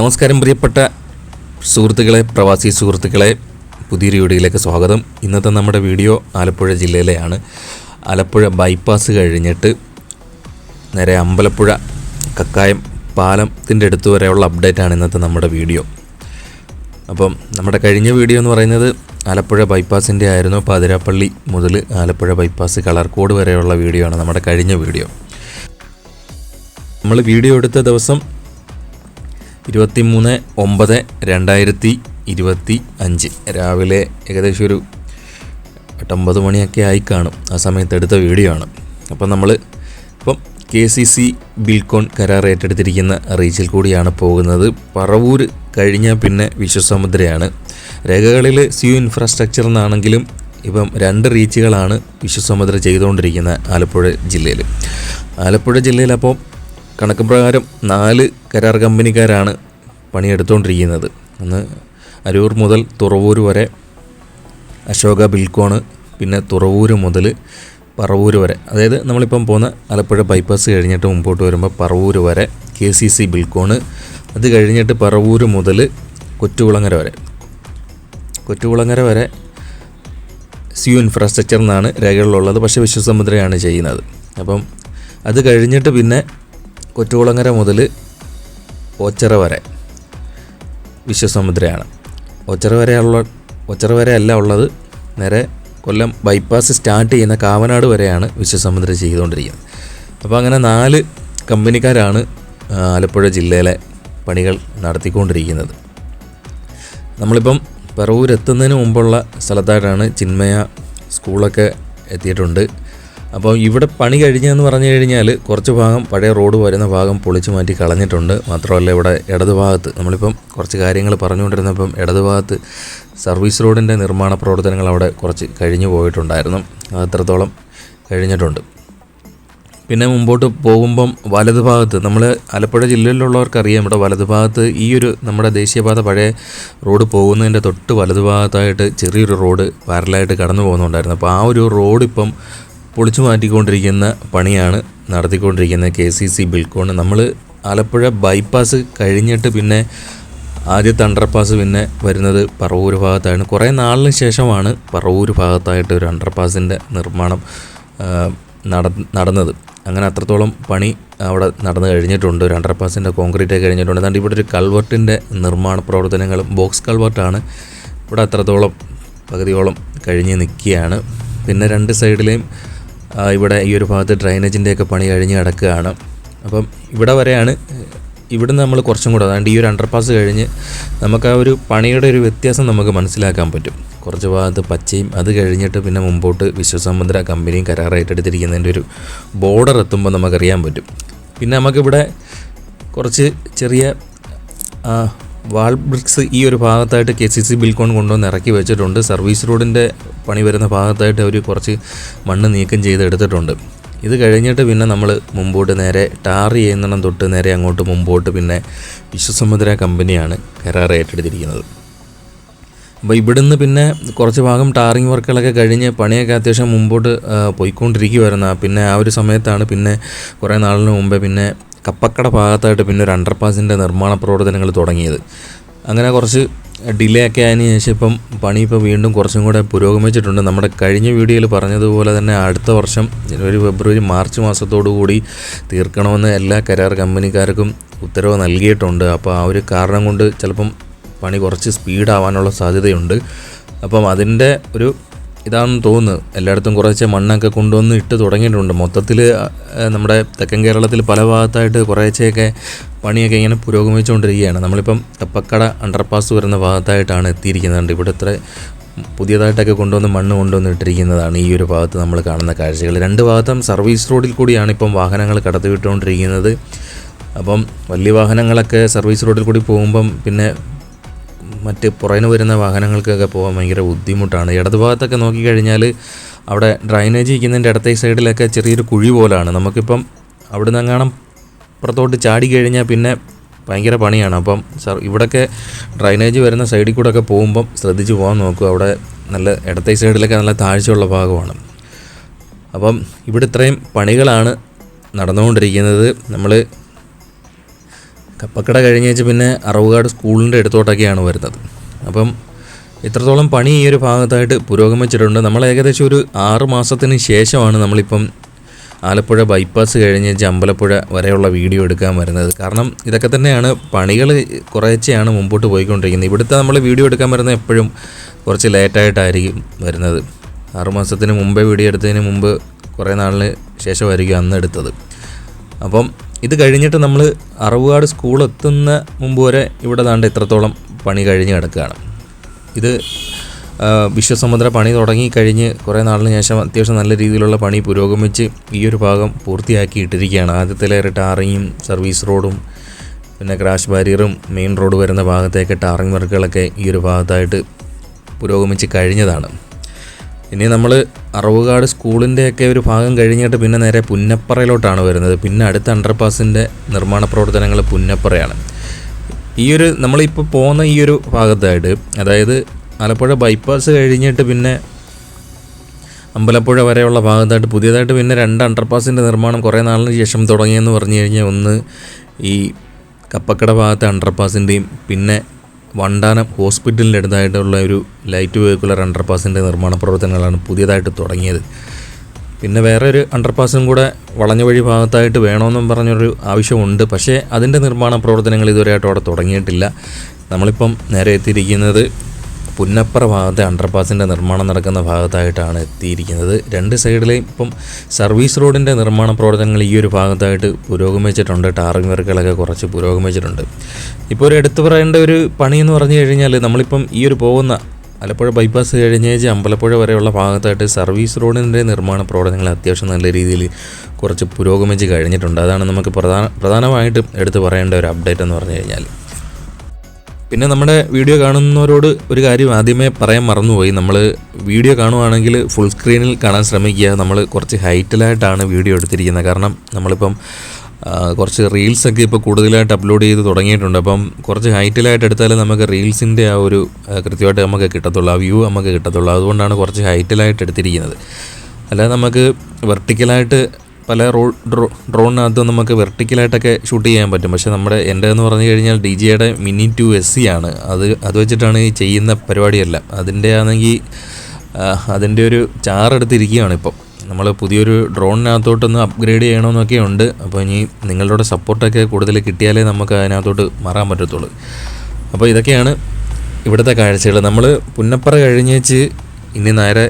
നമസ്കാരം പ്രിയപ്പെട്ട സുഹൃത്തുക്കളെ പ്രവാസി സുഹൃത്തുക്കളെ പുതിയൊരു വീഡിയോയിലേക്ക് സ്വാഗതം. ഇന്നത്തെ നമ്മുടെ വീഡിയോ ആലപ്പുഴ ജില്ലയിലെയാണ്. ആലപ്പുഴ ബൈപ്പാസ് കഴിഞ്ഞിട്ട് നേരെ അമ്പലപ്പുഴ കക്കായം പാലത്തിന്റെ അടുത്ത് വരെയുള്ള അപ്ഡേറ്റാണ് ഇന്നത്തെ നമ്മുടെ വീഡിയോ. അപ്പം നമ്മുടെ കഴിഞ്ഞ വീഡിയോ എന്ന് പറയുന്നത് ആലപ്പുഴ ബൈപ്പാസിന്റെ ആയിരുന്നു. പാതിരാപ്പള്ളി മുതൽ ആലപ്പുഴ ബൈപ്പാസ് കളർക്കോട് വരെയുള്ള വീഡിയോ ആണ് നമ്മുടെ കഴിഞ്ഞ വീഡിയോ. നമ്മൾ വീഡിയോ എടുത്ത ദിവസം ഇരുപത്തി മൂന്ന് ഒമ്പത് രണ്ടായിരത്തി ഇരുപത്തി അഞ്ച്. രാവിലെ ഏകദേശം ഒരു എട്ടൊമ്പത് മണിയൊക്കെ ആയി കാണും. ആ സമയത്ത് എടുത്ത വീഡിയോ ആണ്. അപ്പം നമ്മൾ ഇപ്പം കെ സി സി ബിൽക്കോൺ കരാർ ഏറ്റെടുത്തിരിക്കുന്ന റീച്ചിൽ കൂടിയാണ് പോകുന്നത്. പറവൂർ കഴിഞ്ഞാൽ പിന്നെ വിശ്വസമുദ്രയാണ്. രേഖകളിൽ സിയു ഇൻഫ്രാസ്ട്രക്ചർ എന്നാണെങ്കിലും ഇപ്പം രണ്ട് റീച്ചുകളാണ് വിശ്വസമുദ്ര ചെയ്തുകൊണ്ടിരിക്കുന്നത് ആലപ്പുഴ ജില്ലയിൽ. ആലപ്പുഴ ജില്ലയിൽ അപ്പോൾ കണക്ക് പ്രകാരം നാല് കരാർ കമ്പനിക്കാരാണ് പണിയെടുത്തുകൊണ്ടിരിക്കുന്നത് ഒന്ന് അരൂർ മുതൽ തുറവൂർ വരെ അശോക ബിൽക്കോണ് പിന്നെ തുറവൂർ മുതൽ പറവൂർ വരെ. അതായത് നമ്മളിപ്പം പോകുന്ന ആലപ്പുഴ ബൈപ്പാസ് കഴിഞ്ഞിട്ട് മുമ്പോട്ട് വരുമ്പോൾ പറവൂർ വരെ കെ സി സി ബിൽക്കോണ് അത് കഴിഞ്ഞിട്ട് പറവൂർ മുതൽ കൊറ്റുകുളങ്ങര വരെ. കൊറ്റുകുളങ്ങര വരെ സിയു ഇൻഫ്രാസ്ട്രക്ചർ എന്നാണ് രേഖകളിലുള്ളത് പക്ഷേ വിശ്വസമുദ്രയാണ് ചെയ്യുന്നത്. അപ്പം അത് കഴിഞ്ഞിട്ട് പിന്നെ കൊറ്റുകുളങ്ങര മുതൽ ഓച്ചറ വരെ വിശ്വസമുദ്രയാണ്. ഒച്ചറ വരെയുള്ള ഒച്ചറ വരെ അല്ല ഉള്ളത്. നേരെ കൊല്ലം ബൈപ്പാസ് സ്റ്റാർട്ട് ചെയ്യുന്ന കാവനാട് വരെയാണ് വിശ്വസമുദ്ര ചെയ്തുകൊണ്ടിരിക്കുന്നത്. അപ്പോൾ അങ്ങനെ നാല് കമ്പനിക്കാരാണ് ആലപ്പുഴ ജില്ലയിലെ പണികൾ നടത്തിക്കൊണ്ടിരിക്കുന്നത്. നമ്മളിപ്പം പറവൂർ എത്തുന്നതിന് മുമ്പുള്ള സ്ഥലത്തായിട്ടാണ് ചിന്മയ സ്കൂളൊക്കെ എത്തിയിട്ടുണ്ട്. അപ്പോൾ ഇവിടെ പണി കഴിഞ്ഞതെന്ന് പറഞ്ഞു കഴിഞ്ഞാൽ കുറച്ച് ഭാഗം പഴയ റോഡ് വരുന്ന ഭാഗം പൊളിച്ചു മാറ്റി കളഞ്ഞിട്ടുണ്ട്. മാത്രമല്ല ഇവിടെ ഇടതുഭാഗത്ത് നമ്മളിപ്പം കുറച്ച് കാര്യങ്ങൾ പറഞ്ഞുകൊണ്ടിരുന്നപ്പം ഇടതുഭാഗത്ത് സർവീസ് റോഡിന്റെ നിർമ്മാണ പ്രവർത്തനങ്ങൾ അവിടെ കുറച്ച് കഴിഞ്ഞു പോയിട്ടുണ്ടായിരുന്നു. അത് അത്രത്തോളം കഴിഞ്ഞിട്ടുണ്ട്. പിന്നെ മുമ്പോട്ട് പോകുമ്പം വലത് ഭാഗത്ത് നമ്മൾ ആലപ്പുഴ ജില്ലയിലുള്ളവർക്കറിയാം ഇവിടെ വലത് ഭാഗത്ത് ഈ ഒരു നമ്മുടെ ദേശീയപാത പഴയ റോഡ് പോകുന്നതിന്റെ തൊട്ട് വലത് ഭാഗത്തായിട്ട് ചെറിയൊരു റോഡ് പാരലായിട്ട് കടന്നു പോകുന്നുണ്ടായിരുന്നു അപ്പോൾ ആ ഒരു റോഡ് ഇപ്പം പൊളിച്ചു മാറ്റിക്കൊണ്ടിരിക്കുന്ന പണിയാണ് നടത്തിക്കൊണ്ടിരിക്കുന്നത് കെ സി സി ബിൽക്കോൺ നമ്മൾ ആലപ്പുഴ ബൈപ്പാസ് കഴിഞ്ഞിട്ട് പിന്നെ ആദ്യത്തെ അണ്ടർപാസ് പിന്നെ വരുന്നത് പറവൂർ ഭാഗത്താണ് കുറേ നാളിന് ശേഷമാണ് പറവൂർ ഭാഗത്തായിട്ട് ഒരു അണ്ടർപാസിന്റെ നിർമ്മാണം നട നടന്നത്. അങ്ങനെ അത്രത്തോളം പണി അവിടെ നടന്നു കഴിഞ്ഞിട്ടുണ്ട്. ഒരു അണ്ടർപാസിന്റെ കോൺക്രീറ്റ് കഴിഞ്ഞിട്ടുണ്ട്. അതുകൊണ്ട് ഇവിടെ ഒരു കൾവർട്ടിന്റെ നിർമ്മാണ പ്രവർത്തനങ്ങളും ബോക്സ് കൾവർട്ടാണ് ഇവിടെ അത്രത്തോളം പകുതിയോളം കഴിഞ്ഞ് നിൽക്കുകയാണ്. പിന്നെ രണ്ട് സൈഡിലെയും ഇവിടെ ഈ ഒരു ഭാഗത്ത് ഡ്രൈനേജിന്റെയൊക്കെ പണി കഴിഞ്ഞ് കിടക്കുകയാണ്. അപ്പം ഇവിടെ വരെയാണ് ഇവിടുന്ന് നമ്മൾ കുറച്ചും കൂടെ അതാണ്ട് ഈ ഒരു അണ്ടർപാസ് കഴിഞ്ഞ് നമുക്ക് ആ ഒരു പണിയുടെ ഒരു വ്യത്യാസം നമുക്ക് മനസ്സിലാക്കാൻ പറ്റും. കുറച്ച് ഭാഗത്ത് പച്ചയും അത് കഴിഞ്ഞിട്ട് പിന്നെ മുമ്പോട്ട് വിശ്വസമുദ്ര കമ്പനിയും കരാറായിട്ട് ഒരു ബോർഡർ എത്തുമ്പോൾ നമുക്കറിയാൻ പറ്റും. പിന്നെ നമുക്കിവിടെ കുറച്ച് ചെറിയ വാൾ ബ്രിക്സ് ഈ ഒരു ഭാഗത്തായിട്ട് കെ സി സി ബിൽക്കോൺ കൊണ്ടുവന്ന് ഇറക്കി വെച്ചിട്ടുണ്ട്. സർവീസ് റോഡിന്റെ പണി വരുന്ന ഭാഗത്തായിട്ട് അവർ കുറച്ച് മണ്ണ് നീക്കം ചെയ്തെടുത്തിട്ടുണ്ട് ഇത് കഴിഞ്ഞിട്ട് പിന്നെ നമ്മൾ മുമ്പോട്ട് നേരെ ടാർ ചെയ്യുന്നിടം തൊട്ട് നേരെ അങ്ങോട്ട് മുമ്പോട്ട് പിന്നെ വിശ്വസമുദ്ര കമ്പനിയാണ് കരാർ ഏറ്റെടുത്തിരിക്കുന്നത്. അപ്പോൾ ഇവിടുന്ന് പിന്നെ കുറച്ച് ഭാഗം ടാറിങ് വർക്കുകളൊക്കെ കഴിഞ്ഞ് പണിയൊക്കെ അത്യാവശ്യം മുമ്പോട്ട് പോയിക്കൊണ്ടിരിക്കുമായിരുന്നു പിന്നെ ആ ഒരു സമയത്താണ് പിന്നെ കുറേ നാളിന് മുമ്പേ പിന്നെ കപ്പക്കട ഭാഗത്തായിട്ട് പിന്നെ ഒരു അണ്ടർപാസിന്റെ നിർമ്മാണ പ്രവർത്തനങ്ങൾ തുടങ്ങിയത്. അങ്ങനെ കുറച്ച് ഡിലേ ഒക്കെ ആയതിനു ശേഷം ഇപ്പം പണി ഇപ്പോൾ വീണ്ടും കുറച്ചും കൂടെ പുരോഗമിച്ചിട്ടുണ്ട്. നമ്മുടെ കഴിഞ്ഞ വീഡിയോയിൽ പറഞ്ഞതുപോലെ തന്നെ അടുത്ത വർഷം ജനുവരി ഫെബ്രുവരി മാർച്ച് മാസത്തോടു കൂടി തീർക്കണമെന്ന് എല്ലാ കരാർ കമ്പനിക്കാർക്കും ഉത്തരവ് നൽകിയിട്ടുണ്ട്. അപ്പോൾ ആ ഒരു കാരണം കൊണ്ട് ചിലപ്പം പണി കുറച്ച് സ്പീഡാവാനുള്ള സാധ്യതയുണ്ട്. അപ്പം അതിന്റെ ഒരു ഇതാണെന്ന് തോന്നുന്നത് എല്ലായിടത്തും കുറച്ച് മണ്ണൊക്കെ കൊണ്ടുവന്ന് ഇട്ട് തുടങ്ങിയിട്ടുണ്ട്. മൊത്തത്തിൽ നമ്മുടെ തെക്കൻ കേരളത്തിൽ പല ഭാഗത്തായിട്ട് കുറേശ്ശെയൊക്കെ പണിയൊക്കെ ഇങ്ങനെ പുരോഗമിച്ചുകൊണ്ടിരിക്കുകയാണ്. നമ്മളിപ്പം തപ്പക്കട അണ്ടർപാസ് വരുന്ന ഭാഗത്തായിട്ടാണ് എത്തിയിരിക്കുന്നത്. ഇവിടെ ഇത്ര പുതിയതായിട്ടൊക്കെ കൊണ്ടുവന്ന് മണ്ണ് കൊണ്ടുവന്ന് ഇട്ടിരിക്കുന്നതാണ് ഈ ഒരു ഭാഗത്ത് നമ്മൾ കാണുന്ന കാഴ്ചകൾ. രണ്ട് ഭാഗത്തും സർവീസ് റോഡിൽ കൂടിയാണ് ഇപ്പം വാഹനങ്ങൾ കടത്തിവിട്ടുകൊണ്ടിരിക്കുന്നത്. അപ്പം വലിയ വാഹനങ്ങളൊക്കെ സർവീസ് റോഡിൽ കൂടി പോകുമ്പം പിന്നെ മറ്റ് പുറകിന് വരുന്ന വാഹനങ്ങൾക്കൊക്കെ പോകാൻ ഭയങ്കര ബുദ്ധിമുട്ടാണ്. ഇടതുഭാഗത്തൊക്കെ നോക്കിക്കഴിഞ്ഞാൽ അവിടെ ഡ്രൈനേജ് ഇരിക്കുന്നതിന്റെ ഇടത്തെ സൈഡിലൊക്കെ ചെറിയൊരു കുഴി പോലാണ്. നമുക്കിപ്പം അവിടെ നിന്ന് എങ്ങാനും പുറത്തോട്ട് ചാടി കഴിഞ്ഞാൽ പിന്നെ ഭയങ്കര പണിയാണ്. അപ്പം സർ ഇവിടെയൊക്കെ ഡ്രൈനേജ് വരുന്ന സൈഡിൽ കൂടെ ഒക്കെ പോകുമ്പം ശ്രദ്ധിച്ച് പോകാൻ നോക്കുക അവിടെ നല്ല ഇടത്തെ സൈഡിലൊക്കെ നല്ല താഴ്ചയുള്ള ഭാഗമാണ്. അപ്പം ഇവിടെ ഇത്രയും പണികളാണ് നടന്നുകൊണ്ടിരിക്കുന്നത്. നമ്മൾ കപ്പക്കട കഴിഞ്ഞേച്ച് പിന്നെ അറവുകാട് സ്കൂളിന്റെ അടുത്തോട്ടൊക്കെയാണ് വരുന്നത്. അപ്പം ഇത്രത്തോളം പണി ഈ ഒരു ഭാഗത്തായിട്ട് പുരോഗമിച്ചിട്ടുണ്ട് നമ്മൾ ഏകദേശം ഒരു ആറ് മാസത്തിന് ശേഷമാണ് നമ്മളിപ്പം ആലപ്പുഴ ബൈപ്പാസ് കഴിഞ്ഞ് അമ്പലപ്പുഴ വരെയുള്ള വീഡിയോ എടുക്കാൻ വരുന്നത്. കാരണം ഇതൊക്കെ തന്നെയാണ് പണികൾ കുറേച്ചെയാണ് മുമ്പോട്ട് പോയിക്കൊണ്ടിരിക്കുന്നത്. ഇവിടുത്തെ നമ്മൾ വീഡിയോ എടുക്കാൻ വരുന്നത് എപ്പോഴും കുറച്ച് ലേറ്റായിട്ടായിരിക്കും വരുന്നത്. ആറുമാസത്തിന് മുമ്പേ വീഡിയോ എടുത്തതിന് മുമ്പ് കുറേ നാളിന് ശേഷമായിരിക്കും അന്ന് എടുത്തത്. അപ്പം ഇത് കഴിഞ്ഞിട്ട് നമ്മൾ അറവുകാട് സ്കൂളെത്തുന്ന മുമ്പ് വരെ ഇവിടെ ദാണ്ട് ഇത്രത്തോളം പണി കഴിഞ്ഞ് കിടക്കുകയാണ്. ഇത് വിശ്വസമുദ്ര പണി തുടങ്ങി കഴിഞ്ഞ് കുറേ നാളിന് ശേഷം അത്യാവശ്യം നല്ല രീതിയിലുള്ള പണി പുരോഗമിച്ച് ഈ ഒരു ഭാഗം പൂർത്തിയാക്കിയിട്ടിരിക്കുകയാണ്. ആദ്യത്തെ ലെയർ ടാറിങ്ങും സർവീസ് റോഡും പിന്നെ ക്രാഷ് ബാരിയറും മെയിൻ റോഡ് വരുന്ന ഭാഗത്തേക്ക് ടാറിങ് വർക്കുകളൊക്കെ ഈ ഒരു ഭാഗത്തായിട്ട് പുരോഗമിച്ച് കഴിഞ്ഞതാണ്. ഇനി നമ്മൾ അറവുകാട് സ്കൂളിന്റെയൊക്കെ ഒരു ഭാഗം കഴിഞ്ഞിട്ട് പിന്നെ നേരെ പുന്നപ്പറയിലോട്ടാണ് വരുന്നത്. പിന്നെ അടുത്ത അണ്ടർപാസിന്റെ നിർമ്മാണ പ്രവർത്തനങ്ങൾ പുന്നപ്പറയാണ് ഈ ഒരു നമ്മളിപ്പോൾ പോകുന്ന ഈ ഒരു ഭാഗത്തായിട്ട് അതായത് ആലപ്പുഴ ബൈപ്പാസ് കഴിഞ്ഞിട്ട് പിന്നെ അമ്പലപ്പുഴ വരെയുള്ള ഭാഗത്തായിട്ട് പുതിയതായിട്ട് പിന്നെ രണ്ട് അണ്ടർപാസിന്റെ നിർമ്മാണം കുറേ നാളിന് ശേഷം തുടങ്ങിയെന്ന് പറഞ്ഞു കഴിഞ്ഞാൽ ഒന്ന് ഈ കപ്പക്കട ഭാഗത്തെ അണ്ടർപാസിന്റെയും പിന്നെ വണ്ടാനം ഹോസ്പിറ്റലിന്റെ അടുത്തായിട്ടുള്ള ഒരു ലൈറ്റ് വെഹിക്കുലർ അണ്ടർപാസിന്റെ നിർമ്മാണ പ്രവർത്തനങ്ങളാണ് പുതിയതായിട്ട് തുടങ്ങിയത്. പിന്നെ വേറെ ഒരു അണ്ടർപാസും കൂടെ വളഞ്ഞ വഴി ഭാഗത്തായിട്ട് വേണമെന്നും പറഞ്ഞൊരു ആവശ്യമുണ്ട്. പക്ഷേ അതിന്റെ നിർമ്മാണ പ്രവർത്തനങ്ങൾ ഇതുവരെയായിട്ടും അവിടെ തുടങ്ങിയിട്ടില്ല. നമ്മളിപ്പം നേരെ എത്തിയിരിക്കുന്നത് പുന്നപ്പറ ഭാഗത്തെ അണ്ടർപാസിന്റെ നിർമ്മാണം നടക്കുന്ന ഭാഗത്തായിട്ടാണ് എത്തിയിരിക്കുന്നത്. രണ്ട് സൈഡിലെയും ഇപ്പം സർവീസ് റോഡിന്റെ നിർമ്മാണ പ്രവർത്തനങ്ങൾ ഈ ഒരു ഭാഗത്തായിട്ട് പുരോഗമിച്ചിട്ടുണ്ട്. ടാറിംഗ് വർക്കുകളൊക്കെ കുറച്ച് പുരോഗമിച്ചിട്ടുണ്ട്. ഇപ്പോൾ ഒരു എടുത്തു പറയേണ്ട ഒരു പണി എന്ന് പറഞ്ഞു കഴിഞ്ഞാൽ നമ്മളിപ്പം ഈ ഒരു പോകുന്ന ആലപ്പുഴ ബൈപ്പാസ് കഴിഞ്ഞേച്ച് അമ്പലപ്പുഴ വരെയുള്ള ഭാഗത്തായിട്ട് സർവീസ് റോഡിന്റെ നിർമ്മാണ പ്രവർത്തനങ്ങൾ അത്യാവശ്യം നല്ല രീതിയിൽ കുറച്ച് പുരോഗമിച്ച് കഴിഞ്ഞിട്ടുണ്ട്. അതാണ് നമുക്ക് പ്രധാന പ്രധാനമായിട്ടും എടുത്തു പറയേണ്ട ഒരു അപ്ഡേറ്റ് എന്ന് പറഞ്ഞു കഴിഞ്ഞാൽ പിന്നെ നമ്മുടെ വീഡിയോ കാണുന്നവരോട് ഒരു കാര്യം ആദ്യമേ പറയാൻ മറന്നുപോയി. നമ്മൾ വീഡിയോ കാണുവാണെങ്കിൽ ഫുൾ സ്ക്രീനിൽ കാണാൻ ശ്രമിക്കുക. നമ്മൾ കുറച്ച് ഹൈറ്റിലായിട്ടാണ് വീഡിയോ എടുത്തിരിക്കുന്നത്. കാരണം നമ്മളിപ്പം കുറച്ച് റീൽസൊക്കെ ഇപ്പോൾ കൂടുതലായിട്ട് അപ്ലോഡ് ചെയ്ത് തുടങ്ങിയിട്ടുണ്ട്. അപ്പം കുറച്ച് ഹൈറ്റിലായിട്ട് എടുത്താലേ നമുക്ക് റീൽസിന്റെ ആ ഒരു കൃത്യമായിട്ട് നമുക്ക് കിട്ടത്തുള്ളൂ. ആ വ്യൂ നമുക്ക് കിട്ടത്തുള്ളൂ. അതുകൊണ്ടാണ് കുറച്ച് ഹൈറ്റിലായിട്ട് എടുത്തിരിക്കുന്നത്. അല്ലാതെ നമുക്ക് വെർട്ടിക്കലായിട്ട് പല റോ ഡ്രോ ഡ്രോണിനകത്ത് നമുക്ക് വെർട്ടിക്കലായിട്ടൊക്കെ ഷൂട്ട് ചെയ്യാൻ പറ്റും. പക്ഷേ നമ്മുടെ എന്റെ എന്ന് പറഞ്ഞു കഴിഞ്ഞാൽ ഡി ജിയുടെ മിനി ടു എസ് സി ആണ്. അത് അത് വെച്ചിട്ടാണ് ഈ ചെയ്യുന്ന പരിപാടിയല്ല. അതിന്റെ ആണെങ്കിൽ അതിന്റെ ഒരു ചാറെടുത്തിരിക്കുകയാണ് ഇപ്പം. നമ്മൾ പുതിയൊരു ഡ്രോണിനകത്തോട്ടൊന്ന് അപ്ഗ്രേഡ് ചെയ്യണമെന്നൊക്കെ ഉണ്ട്. അപ്പോൾ ഇനി നിങ്ങളുടെ സപ്പോർട്ടൊക്കെ കൂടുതൽ കിട്ടിയാലേ നമുക്ക് അതിനകത്തോട്ട് മാറാൻ പറ്റത്തുള്ളൂ. അപ്പോൾ ഇതൊക്കെയാണ് ഇവിടുത്തെ കാഴ്ചകൾ. നമ്മൾ പുന്നപ്പറ കഴിഞ്ഞേച്ച് ഇനി നേരെ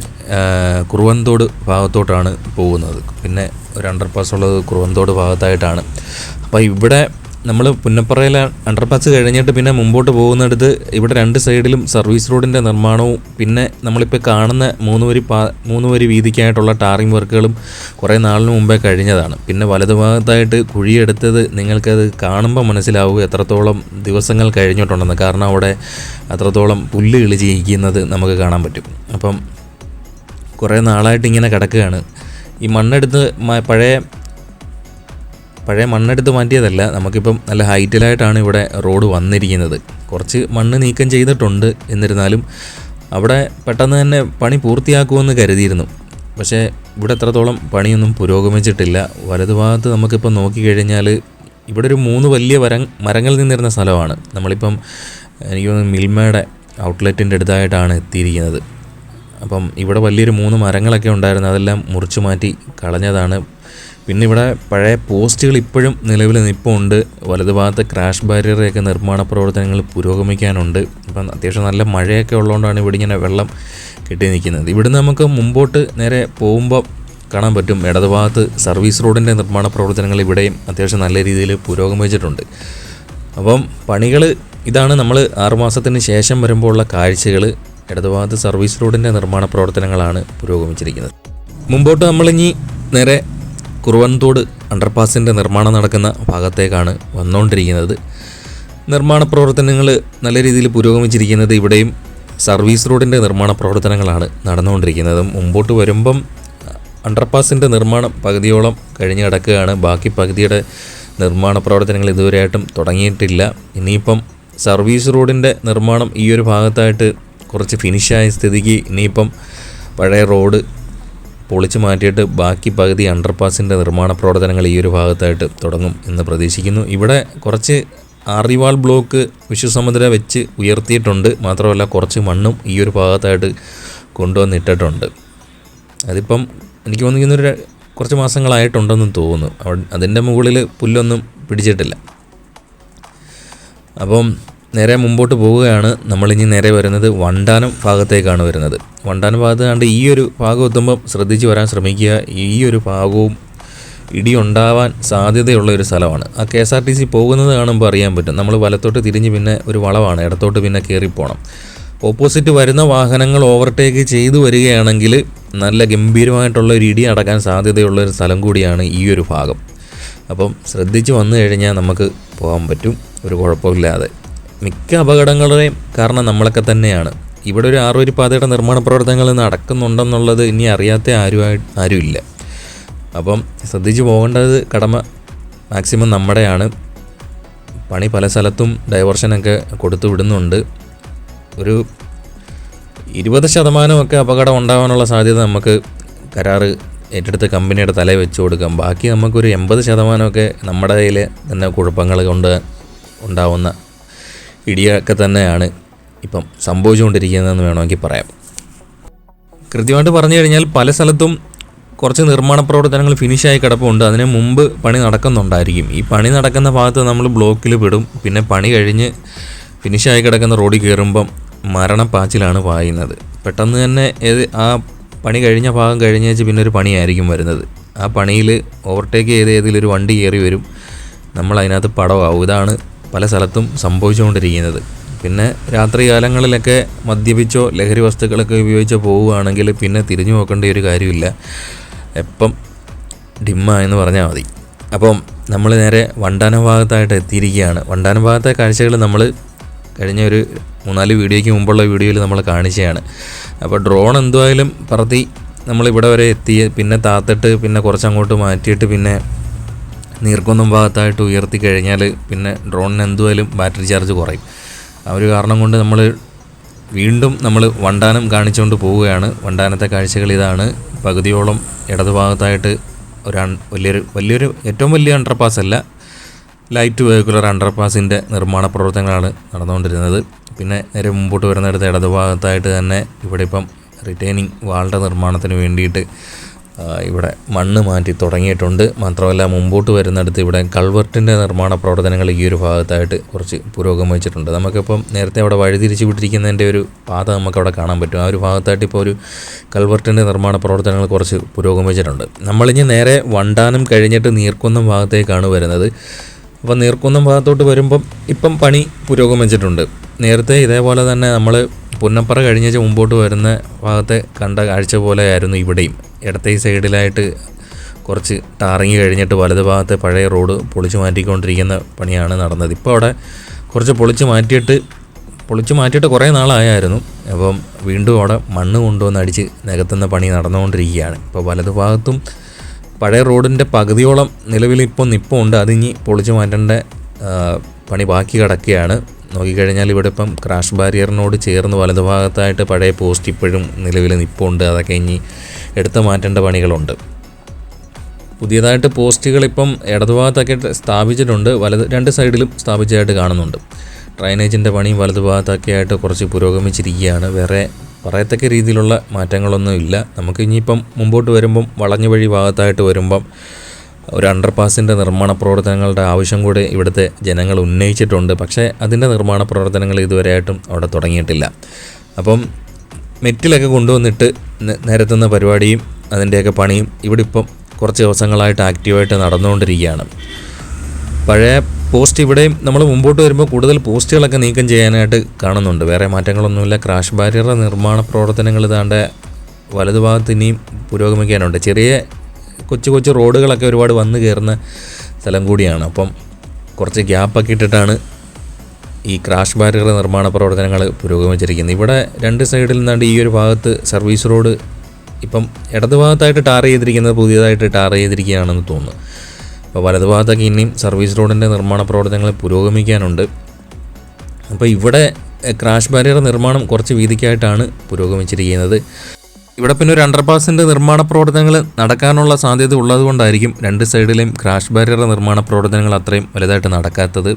കുറുവന്തോട് ഭാഗത്തോട്ടാണ് പോകുന്നത്. പിന്നെ ഒരു അണ്ടർപാസ് ഉള്ളത് കുറുവന്തോട് ഭാഗത്തായിട്ടാണ്. അപ്പോൾ ഇവിടെ നമ്മൾ പുന്നപ്പറയിലെ അണ്ടർപാസ് കഴിഞ്ഞിട്ട് പിന്നെ മുമ്പോട്ട് പോകുന്നിടത്ത് ഇവിടെ രണ്ട് സൈഡിലും സർവീസ് റോഡിന്റെ നിർമ്മാണവും പിന്നെ നമ്മളിപ്പോൾ കാണുന്ന മൂന്ന് വരി പാ മൂന്ന് വരി വീതിക്കായിട്ടുള്ള ടാറിംഗ് വർക്കുകളും കുറേ നാളിന് മുമ്പേ കഴിഞ്ഞതാണ്. പിന്നെ വലതുഭാഗത്തായിട്ട് കുഴിയെടുത്തത് നിങ്ങൾക്കത് കാണുമ്പോൾ മനസ്സിലാവുക എത്രത്തോളം ദിവസങ്ങൾ കഴിഞ്ഞിട്ടുണ്ടെന്ന്. കാരണം അവിടെ അത്രത്തോളം പുല്ല് കിളിച്ചിരിക്കുന്നത് നമുക്ക് കാണാൻ പറ്റും. അപ്പം കുറേ നാളായിട്ട് ഇങ്ങനെ കിടക്കുകയാണ്. ഈ മണ്ണെടുത്ത് പഴയ പഴയ മണ്ണെടുത്ത് മാറ്റിയതല്ല നമുക്കിപ്പം നല്ല ഹൈറ്റിലായിട്ടാണ് ഇവിടെ റോഡ് വന്നിരിക്കുന്നത്. കുറച്ച് മണ്ണ് നീക്കം ചെയ്തിട്ടുണ്ട് എന്നിരുന്നാലും അവിടെ പെട്ടെന്ന് തന്നെ പണി പൂർത്തിയാക്കുമെന്ന് കരുതിയിരുന്നു. പക്ഷേ ഇവിടെ എത്രത്തോളം പണിയൊന്നും പുരോഗമിച്ചിട്ടില്ല. വലതുഭാഗത്ത് നമുക്കിപ്പം നോക്കിക്കഴിഞ്ഞാൽ ഇവിടെ ഒരു മൂന്ന് വലിയ വര മരങ്ങൾ നിന്നിരുന്ന സ്ഥലമാണ്. നമ്മളിപ്പം എനിക്ക് തോന്നുന്നു മിൽമയുടെ ഔട്ട്ലെറ്റിന്റെ അടുത്തായിട്ടാണ് എത്തിയിരിക്കുന്നത്. അപ്പം ഇവിടെ വലിയൊരു മൂന്ന് മരങ്ങളൊക്കെ ഉണ്ടായിരുന്നു. അതെല്ലാം മുറിച്ചു മാറ്റി കളഞ്ഞതാണ്. പിന്നെ ഇവിടെ പഴയ പോസ്റ്റുകൾ ഇപ്പോഴും നിലവിൽ നിൽപ്പുണ്ട് വലതുഭാഗത്തെ ക്രാഷ് ബാരിയറൊക്കെ നിർമ്മാണ പ്രവർത്തനങ്ങൾ പുരോഗമിക്കാനുണ്ട്. അപ്പം അത്യാവശ്യം നല്ല മഴയൊക്കെ ഉള്ളതുകൊണ്ടാണ് ഇവിടെ ഇങ്ങനെ വെള്ളം കെട്ടി നിൽക്കുന്നത്. ഇവിടുന്ന് നമുക്ക് മുമ്പോട്ട് നേരെ പോകുമ്പോൾ കാണാൻ പറ്റും. ഇടതുഭാഗത്ത് സർവീസ് റോഡിന്റെ നിർമ്മാണ പ്രവർത്തനങ്ങൾ ഇവിടെയും അത്യാവശ്യം നല്ല രീതിയിൽ പുരോഗമിച്ചിട്ടുണ്ട്. അപ്പം പണികൾ ഇതാണ് നമ്മൾ ആറുമാസത്തിന് ശേഷം വരുമ്പോൾ ഉള്ള കാഴ്ചകൾ ഇടതുഭാഗത്ത് സർവീസ് റോഡിന്റെ നിർമ്മാണ പ്രവർത്തനങ്ങളാണ് പുരോഗമിച്ചിരിക്കുന്നത്. മുമ്പോട്ട് നമ്മളിനി നേരെ കുറുവൻതോട് അണ്ടർപാസിന്റെ നിർമ്മാണം നടക്കുന്ന ഭാഗത്തേക്കാണ് വന്നുകൊണ്ടിരിക്കുന്നത് നിർമ്മാണ പ്രവർത്തനങ്ങൾ നല്ല രീതിയിൽ പുരോഗമിച്ചിരിക്കുന്നത് ഇവിടെയും സർവീസ് റോഡിന്റെ നിർമ്മാണ പ്രവർത്തനങ്ങളാണ് നടന്നുകൊണ്ടിരിക്കുന്നത്. മുമ്പോട്ട് വരുമ്പം അണ്ടർപാസിന്റെ നിർമ്മാണം പകുതിയോളം കഴിഞ്ഞ് കിടക്കുകയാണ്. ബാക്കി പകുതിയുടെ നിർമ്മാണ പ്രവർത്തനങ്ങൾ ഇതുവരെയായിട്ടും തുടങ്ങിയിട്ടില്ല. ഇനിയിപ്പം സർവീസ് റോഡിന്റെ നിർമ്മാണം ഈ ഒരു ഭാഗത്തായിട്ട് കുറച്ച് ഫിനിഷായ സ്ഥിതിക്ക് ഇനിയിപ്പം പഴയ റോഡ് പൊളിച്ചു മാറ്റിയിട്ട് ബാക്കി പകുതി അണ്ടർപാസിന്റെ നിർമ്മാണ പ്രവർത്തനങ്ങൾ ഈ ഒരു ഭാഗത്തായിട്ട് തുടങ്ങും എന്ന് പ്രതീക്ഷിക്കുന്നു. ഇവിടെ കുറച്ച് ആറിവാൾ ബ്ലോക്ക് വിശ്വസമുദ്ര വെച്ച് ഉയർത്തിയിട്ടുണ്ട്. മാത്രമല്ല കുറച്ച് മണ്ണും ഈ ഒരു ഭാഗത്തായിട്ട് കൊണ്ടുവന്നിട്ടിട്ടുണ്ട്. അതിപ്പം എനിക്ക് തോന്നിക്കുന്നൊരു കുറച്ച് മാസങ്ങളായിട്ടുണ്ടെന്ന് തോന്നുന്നു. അതിന്റെ മുകളിൽ പുല്ലൊന്നും പിടിച്ചിട്ടില്ല. അപ്പം നേരെ മുമ്പോട്ട് പോവുകയാണ്. നമ്മളിനി നേരെ വരുന്നത് വണ്ടാനം ഭാഗത്തേക്കാണ് വരുന്നത്. വണ്ടാനം ഭാഗത്ത് കണ്ട് ഈ ഒരു ഭാഗം എത്തുമ്പം ശ്രദ്ധിച്ച് വരാൻ ശ്രമിക്കുക. ഈ ഒരു ഭാഗവും ഇടിയുണ്ടാവാൻ സാധ്യതയുള്ള ഒരു സ്ഥലമാണ്. ആ K S R T C പോകുന്നത് കാണുമ്പോൾ അറിയാൻ പറ്റും. നമ്മൾ വലത്തോട്ട് തിരിഞ്ഞ് പിന്നെ ഒരു വളവാണ്. ഇടത്തോട്ട് പിന്നെ കയറിപ്പോണം. ഓപ്പോസിറ്റ് വരുന്ന വാഹനങ്ങൾ ഓവർടേക്ക് ചെയ്തു വരികയാണെങ്കിൽ നല്ല ഗംഭീരമായിട്ടുള്ള ഒരു ഇടി അടക്കാൻ സാധ്യതയുള്ള ഒരു സ്ഥലം കൂടിയാണ് ഈ ഒരു ഭാഗം. അപ്പം ശ്രദ്ധിച്ച് വന്നു കഴിഞ്ഞാൽ നമുക്ക് പോകാൻ പറ്റും. ഒരു കുഴപ്പമില്ലാതെ. മിക്ക അപകടങ്ങളുടെയും കാരണം നമ്മളൊക്കെ തന്നെയാണ്. ഇവിടെ ഒരു ആറുവരി പാതയുടെ നിർമ്മാണ പ്രവർത്തനങ്ങൾ നടക്കുന്നുണ്ടെന്നുള്ളത് ഇനി അറിയാത്ത ആരുമായി ആരുമില്ല. അപ്പം ശ്രദ്ധിച്ചു പോകേണ്ടത് കടമ മാക്സിമം നമ്മുടെയാണ്. പണി പല സ്ഥലത്തും ഡൈവർഷനൊക്കെ കൊടുത്തു വിടുന്നുണ്ട്. ഒരു ഇരുപത് ശതമാനമൊക്കെ അപകടം ഉണ്ടാകാനുള്ള സാധ്യത നമുക്ക് കരാർ ഏറ്റെടുത്ത് കമ്പനിയുടെ തലയിൽ വെച്ച് കൊടുക്കാം. ബാക്കി നമുക്കൊരു എൺപത് ശതമാനമൊക്കെ നമ്മുടെ കയ്യിൽ തന്നെ കുഴപ്പങ്ങൾ കൊണ്ട് ഉണ്ടാവുന്ന ഇടിയൊക്കെ തന്നെയാണ് ഇപ്പം സംഭവിച്ചുകൊണ്ടിരിക്കുന്നതെന്ന് വേണമെങ്കിൽ പറയാം. കൃത്യമായിട്ട് പറഞ്ഞു കഴിഞ്ഞാൽ പല സ്ഥലത്തും കുറച്ച് നിർമ്മാണ പ്രവർത്തനങ്ങൾ ഫിനിഷായി കിടപ്പുണ്ട്. അതിന് മുമ്പ് പണി നടക്കുന്നുണ്ടായിരിക്കും. ഈ പണി നടക്കുന്ന ഭാഗത്ത് നമ്മൾ ബ്ലോക്കിൽ പെടും. പിന്നെ പണി കഴിഞ്ഞ് ഫിനിഷായി കിടക്കുന്ന റോഡിൽ കയറുമ്പം മരണപ്പാച്ചിലാണ് പായുന്നത്. പെട്ടെന്ന് തന്നെ ഏത് ആ പണി കഴിഞ്ഞ ഭാഗം കഴിഞ്ഞ് വെച്ച് പിന്നെ ഒരു പണിയായിരിക്കും വരുന്നത്. ആ പണിയിൽ ഓവർടേക്ക് ചെയ്ത് ഏതെങ്കിലും ഒരു വണ്ടി കയറി വരും. നമ്മൾ അതിനകത്ത് പടമാവും ഇതാണ് പല സ്ഥലത്തും സംഭവിച്ചുകൊണ്ടിരിക്കുന്നത്. പിന്നെ രാത്രി കാലങ്ങളിലൊക്കെ മദ്യപിച്ചോ ലഹരി വസ്തുക്കളൊക്കെ ഉപയോഗിച്ചോ പോവുകയാണെങ്കിൽ പിന്നെ തിരിഞ്ഞു നോക്കേണ്ട ഒരു കാര്യമില്ല. എപ്പം ഡിമ്മ എന്ന് പറഞ്ഞാൽ മതി. അപ്പം നമ്മൾ നേരെ വണ്ടാന ഭാഗത്തായിട്ട് എത്തിയിരിക്കുകയാണ്. വണ്ടാന ഭാഗത്തെ കാഴ്ചകൾ നമ്മൾ കഴിഞ്ഞ ഒരു മൂന്നാൽ വീഡിയോയ്ക്ക് മുമ്പുള്ള വീഡിയോയിൽ നമ്മൾ കാണിച്ചതാണ്. അപ്പോൾ ഡ്രോൺ എന്തുവായാലും പറത്തി നമ്മളിവിടെ വരെ എത്തി. പിന്നെ താത്തിട്ട് പിന്നെ കുറച്ചങ്ങോട്ട് മാറ്റിയിട്ട് പിന്നെ നീർക്കൊന്നും ഭാഗത്തായിട്ട് ഉയർത്തി കഴിഞ്ഞാൽ പിന്നെ ഡ്രോണിന് എന്തുമായാലും ബാറ്ററി ചാർജ് കുറയും. ആ ഒരു കാരണം കൊണ്ട് നമ്മൾ വീണ്ടും നമ്മൾ വണ്ടാനം കാണിച്ചുകൊണ്ട് പോവുകയാണ്. വണ്ടാനത്തെ കാഴ്ചകൾ ഇതാണ്. പകുതിയോളം ഇടതുഭാഗത്തായിട്ട് ഒരു വലിയൊരു വലിയൊരു ഏറ്റവും വലിയ അണ്ടർപാസ് അല്ല ലൈറ്റ് വെഹിക്കുലർ അണ്ടർപാസിന്റെ നിർമ്മാണ പ്രവർത്തനങ്ങളാണ് നടന്നുകൊണ്ടിരുന്നത്. പിന്നെ നേരെ മുമ്പോട്ട് വരുന്നിടത്ത് ഇടതുഭാഗത്തായിട്ട് തന്നെ ഇവിടെ ഇപ്പം റിട്ടേണിംഗ് വാളുടെ നിർമ്മാണത്തിന് വേണ്ടിയിട്ട് ഇവിടെ മണ്ണ് മാറ്റി തുടങ്ങിയിട്ടുണ്ട്. മാത്രമല്ല മുമ്പോട്ട് വരുന്നിടത്ത് ഇവിടെ കൾവർട്ടിന്റെ നിർമ്മാണ പ്രവർത്തനങ്ങൾ ഈ ഒരു ഭാഗത്തായിട്ട് കുറച്ച് പുരോഗമിച്ചിട്ടുണ്ട് നമുക്കിപ്പം നേരത്തെ അവിടെ വഴിതിരിച്ച് വിട്ടിരിക്കുന്നതിന്റെ ഒരു പാത നമുക്കവിടെ കാണാൻ പറ്റും. ആ ഒരു ഭാഗത്തായിട്ട് ഇപ്പോൾ ഒരു കൾവർട്ടിന്റെ നിർമ്മാണ പ്രവർത്തനങ്ങൾ കുറച്ച് പുരോഗമിച്ചിട്ടുണ്ട് നമ്മളിനി നേരെ വണ്ടാനം കഴിഞ്ഞിട്ട് നീർക്കുന്നം ഭാഗത്തേക്കാണ് വരുന്നത്. അപ്പോൾ നീർക്കുന്നം ഭാഗത്തോട്ട് വരുമ്പം ഇപ്പം പണി പുരോഗമിച്ചിട്ടുണ്ട് നേരത്തെ ഇതേപോലെ തന്നെ നമ്മൾ പുന്നപ്പറ കഴിഞ്ഞേച്ച് മുമ്പോട്ട് വരുന്ന ഭാഗത്തെ കണ്ട കാഴ്ച പോലെയായിരുന്നു ഇവിടെയും. ഇടത്തെ ഈ സൈഡിലായിട്ട് കുറച്ച് ടാറിങ് കഴിഞ്ഞിട്ട് വലത് ഭാഗത്തെ പഴയ റോഡ് പൊളിച്ചു മാറ്റിക്കൊണ്ടിരിക്കുന്ന പണിയാണ് നടന്നത്. ഇപ്പോൾ അവിടെ കുറച്ച് പൊളിച്ച് മാറ്റിയിട്ട് പൊളിച്ച് മാറ്റിയിട്ട് കുറേ നാളായായിരുന്നു. അപ്പം വീണ്ടും അവിടെ മണ്ണ് കൊണ്ടുവന്ന് അടിച്ച് നികത്തുന്ന പണി നടന്നുകൊണ്ടിരിക്കുകയാണ്. ഇപ്പോൾ വലത് ഭാഗത്തും പഴയ റോഡിന്റെ പകുതിയോളം നിലവിൽ ഇപ്പോൾ നിപ്പുണ്ട്. അതിനി പൊളിച്ചു മാറ്റേണ്ട പണി ബാക്കി കിടക്കുകയാണ്. നോക്കിക്കഴിഞ്ഞാൽ ഇവിടെ ഇപ്പം ക്രാഷ് ബാരിയറിനോട് ചേർന്ന് വലതുഭാഗത്തായിട്ട് പഴയ പോസ്റ്റ് ഇപ്പോഴും നിലവിൽ നിപ്പുണ്ട്. അതൊക്കെ ഇനി എടുത്തു മാറ്റേണ്ട പണികളുണ്ട്. പുതിയതായിട്ട് പോസ്റ്റുകൾ ഇപ്പം ഇടതുഭാഗത്തൊക്കെ സ്ഥാപിച്ചിട്ടുണ്ട്. വലത് രണ്ട് സൈഡിലും സ്ഥാപിച്ചതായിട്ട് കാണുന്നുണ്ട്. ഡ്രൈനേജിന്റെ പണിയും വലതുഭാഗത്തൊക്കെ ആയിട്ട് കുറച്ച് പുരോഗമിച്ചിരിക്കുകയാണ്. വേറെ പറയത്തക്ക രീതിയിലുള്ള മാറ്റങ്ങളൊന്നും ഇല്ല നമുക്ക് ഇനിയിപ്പം മുമ്പോട്ട് വരുമ്പം വളഞ്ഞ വഴി ഭാഗത്തായിട്ട് വരുമ്പം ഒരു അണ്ടർപാസിന്റെ നിർമ്മാണ പ്രവർത്തനങ്ങളുടെ ആവശ്യം കൂടി ഇവിടുത്തെ ജനങ്ങൾ ഉന്നയിച്ചിട്ടുണ്ട്. പക്ഷേ അതിന്റെ നിർമ്മാണ പ്രവർത്തനങ്ങൾ ഇതുവരെയായിട്ടും അവിടെ തുടങ്ങിയിട്ടില്ല. അപ്പം മെറ്റിലൊക്കെ കൊണ്ടുവന്നിട്ട് നിരത്തുന്ന പരിപാടിയും അതിന്റെയൊക്കെ പണിയും ഇവിടെ ഇപ്പം കുറച്ച് ദിവസങ്ങളായിട്ട് ആക്റ്റീവായിട്ട് നടന്നുകൊണ്ടിരിക്കുകയാണ്. പഴയ പോസ്റ്റ് ഇവിടെയും നമ്മൾ മുമ്പോട്ട് വരുമ്പോൾ കൂടുതൽ പോസ്റ്റുകളൊക്കെ നീക്കം ചെയ്യാനായിട്ട് കാണുന്നുണ്ട്. വേറെ മാറ്റങ്ങളൊന്നുമില്ല. ക്രാഷ് ബാരിയറുടെ നിർമ്മാണ പ്രവർത്തനങ്ങൾ ഇതാണ്ട് വലതുഭാഗത്ത് ഇനിയും പുരോഗമിക്കാനുണ്ട്. ചെറിയ കൊച്ചു കൊച്ചു റോഡുകളൊക്കെ ഒരുപാട് വന്നു കയറുന്ന സ്ഥലം കൂടിയാണ്. അപ്പം കുറച്ച് ഗ്യാപ്പൊക്കെ ഇട്ടിട്ടാണ് ഈ ക്രാഷ് ബാരിയർ നിർമ്മാണ പ്രവർത്തനങ്ങൾ പുരോഗമിച്ചിരിക്കുന്നത്. ഇവിടെ രണ്ട് സൈഡിൽ നിന്നാണ്ട് ഈ ഒരു ഭാഗത്ത് സർവീസ് റോഡ് ഇപ്പം ഇടത് ഭാഗത്തായിട്ട് ടാർ ചെയ്തിരിക്കുന്നത് പുതിയതായിട്ട് ടാർ ചെയ്തിരിക്കുകയാണെന്ന് തോന്നുന്നു. അപ്പോൾ വലത് ഭാഗത്തൊക്കെ ഇനിയും സർവീസ് റോഡിന്റെ നിർമ്മാണ പ്രവർത്തനങ്ങൾ പുരോഗമിക്കാനുണ്ട്. അപ്പോൾ ഇവിടെ ക്രാഷ് ബാരിയർ നിർമ്മാണം കുറച്ച് വീതിക്കായിട്ടാണ് പുരോഗമിച്ചിരിക്കുന്നത്. ഇവിടെ പിന്നെ ഒരു അണ്ടർപാസിന്റെ നിർമ്മാണ പ്രവർത്തനങ്ങൾ നടക്കാനുള്ള സാധ്യത ഉള്ളതുകൊണ്ടായിരിക്കും രണ്ട് സൈഡിലെയും ക്രാഷ് ബാരിയറുടെ നിർമ്മാണ പ്രവർത്തനങ്ങൾ അത്രയും വലുതായിട്ട് നടക്കാത്തത്.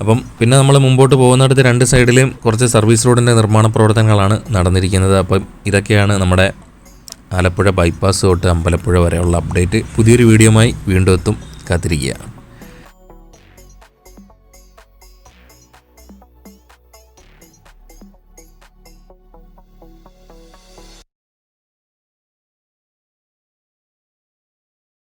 അപ്പം പിന്നെ നമ്മൾ മുമ്പോട്ട് പോകുന്നിടത്ത് രണ്ട് സൈഡിലെയും കുറച്ച് സർവീസ് റോഡിന്റെ നിർമ്മാണ പ്രവർത്തനങ്ങളാണ് നടന്നിരിക്കുന്നത്. അപ്പം ഇതൊക്കെയാണ് നമ്മുടെ ആലപ്പുഴ ബൈപ്പാസ് തൊട്ട് അമ്പലപ്പുഴ വരെയുള്ള അപ്ഡേറ്റ് പുതിയൊരു വീഡിയോയുമായി വീണ്ടും എത്തും. കാത്തിരിക്കുക.